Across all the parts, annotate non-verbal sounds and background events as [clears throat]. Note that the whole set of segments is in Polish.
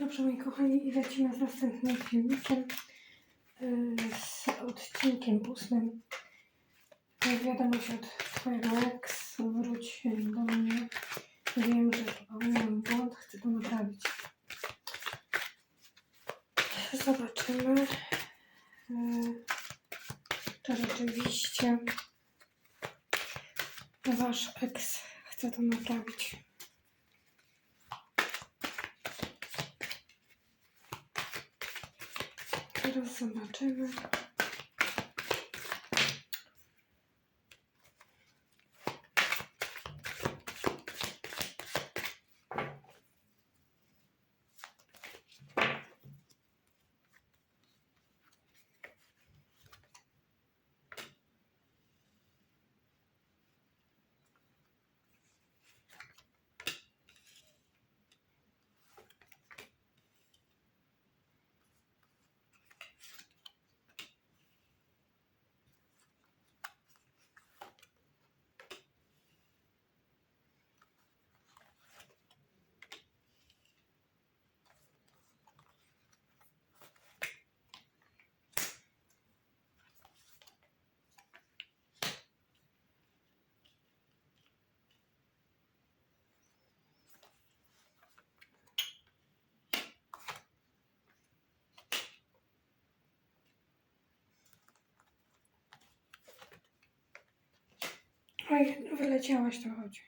Dobrze, moi kochani, i lecimy z następnym filmikiem, yy, z odcinkiem ósmym. Wiadomość od Twojego ex, wróć do mnie. Wiem, że mój błąd, chcę to naprawić. Zobaczymy, yy, czy rzeczywiście Wasz ex chce to naprawić. Teraz zobaczymy. Oj, wyleciałaś to chodzi.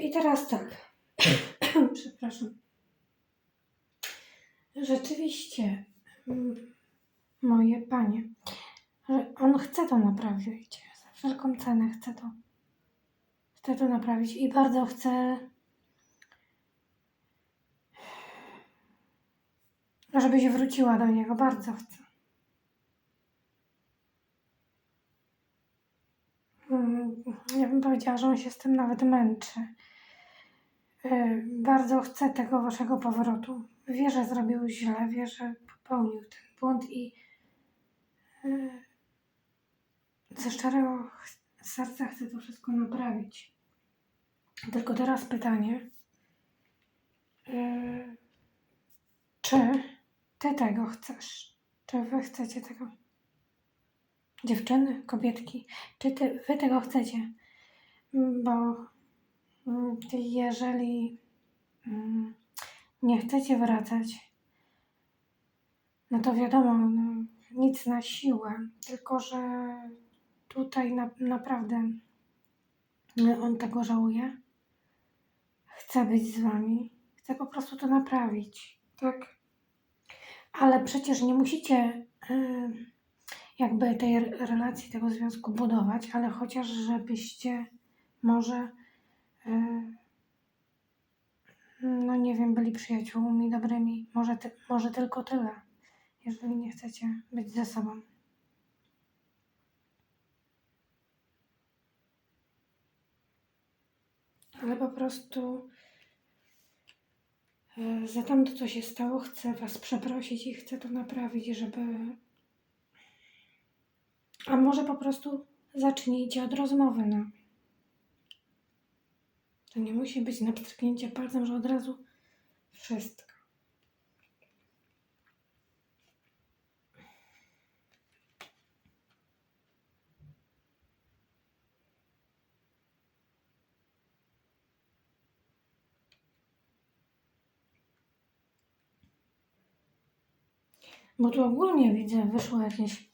I teraz tak. [clears throat] Przepraszam. Rzeczywiście, mm, moje panie, on chce to naprawić. Za wszelką cenę chce to. Chce to naprawić i bardzo chce, żebyś wróciła do niego. Bardzo chce. Mm, Ja bym powiedziała, że on się z tym nawet męczy. Yy, Bardzo chce tego waszego powrotu. Wie, że zrobił źle, wie, że popełnił ten błąd i yy, ze szczerego serca chce to wszystko naprawić. Tylko teraz pytanie, yy, czy ty tego chcesz? Czy wy chcecie tego? Dziewczyny, kobietki, czy ty, wy tego chcecie? Bo mm, jeżeli mm, nie chcecie wracać, no to wiadomo, no, nic na siłę, tylko że tutaj na, naprawdę mm, on tego żałuje. Chce być z wami, chce po prostu to naprawić, tak? Ale przecież nie musicie. Jakby tej re- relacji, tego związku budować, ale chociaż żebyście może, e, no nie wiem, byli przyjaciółmi dobrymi, może, ty, może tylko tyle, jeżeli nie chcecie być ze sobą. Ale po prostu e, za tamto, co się stało, chcę Was przeprosić i chcę to naprawić, żeby a może po prostu zacznijcie od rozmowy, no. To nie musi być na pstryknięcie palcem, że od razu wszystko. Bo tu ogólnie widzę, wyszło jakieś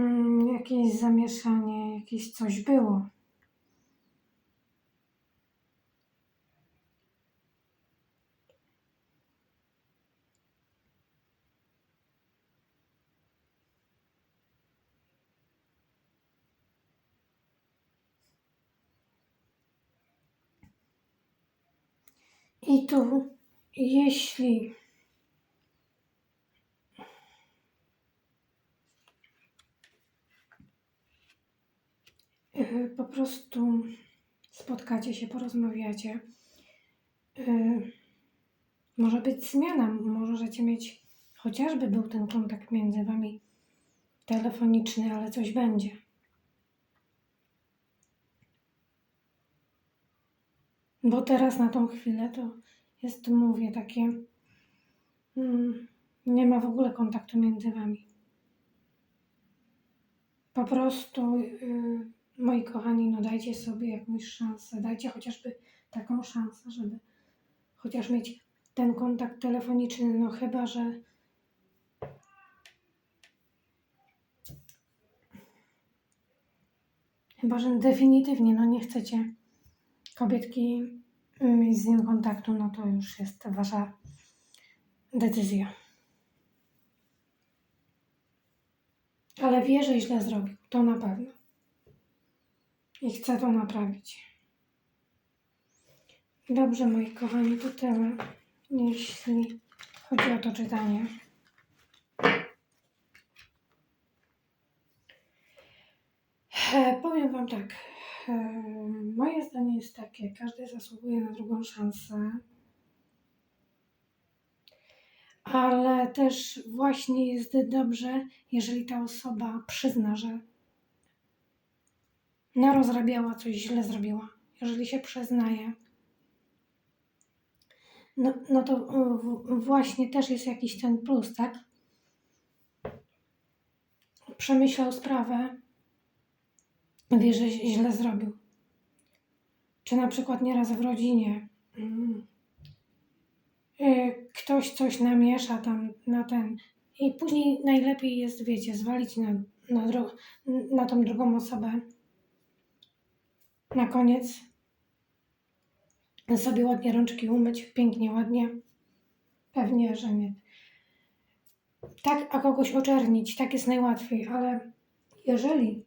Mm, jakieś zamieszanie, jakieś coś było. I tu, jeśli po prostu spotkacie się, porozmawiacie, y, może być zmiana, możecie mieć, chociażby był ten kontakt między wami telefoniczny, ale coś będzie. Bo teraz na tą chwilę to jest, mówię, takie. Mm, nie ma w ogóle kontaktu między wami. Po prostu, yy, moi kochani, no dajcie sobie jakąś szansę. Dajcie chociażby taką szansę, żeby chociaż mieć ten kontakt telefoniczny. No chyba, że. Chyba, że definitywnie no nie chcecie kobietki mieć z nim kontaktu, no to już jest wasza decyzja. Ale wie, że źle zrobił, to na pewno. I chce to naprawić. Dobrze, moi kochani, to tyle, jeśli chodzi o to czytanie. E, Powiem Wam tak. e, Moje zdanie jest takie: każdy zasługuje na drugą szansę. Ale też właśnie jest dobrze, jeżeli ta osoba przyzna, że narozrabiała, coś źle zrobiła. Jeżeli się przyznaje, no, no to w- właśnie też jest jakiś ten plus, tak? Przemyślał sprawę, wie, że źle zrobił. Czy na przykład nieraz w rodzinie mm, y, ktoś coś namiesza tam na ten i później najlepiej jest, wiecie, zwalić na, na, na tą drugą osobę. Na koniec sobie ładnie rączki umyć, pięknie, ładnie. Pewnie, że nie. Tak, a kogoś oczernić, tak jest najłatwiej, ale jeżeli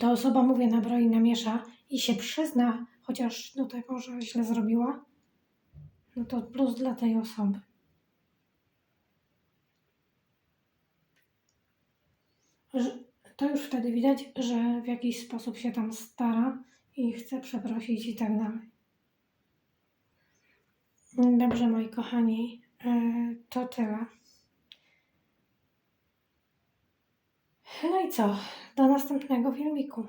ta osoba, mówię, nabroi, namiesza i się przyzna chociaż do tego, że źle zrobiła, no to plus dla tej osoby. Że to już wtedy widać, że w jakiś sposób się tam stara i chce przeprosić i tak dalej. Dobrze, moi kochani, yy, to tyle. No i co? Do następnego filmiku.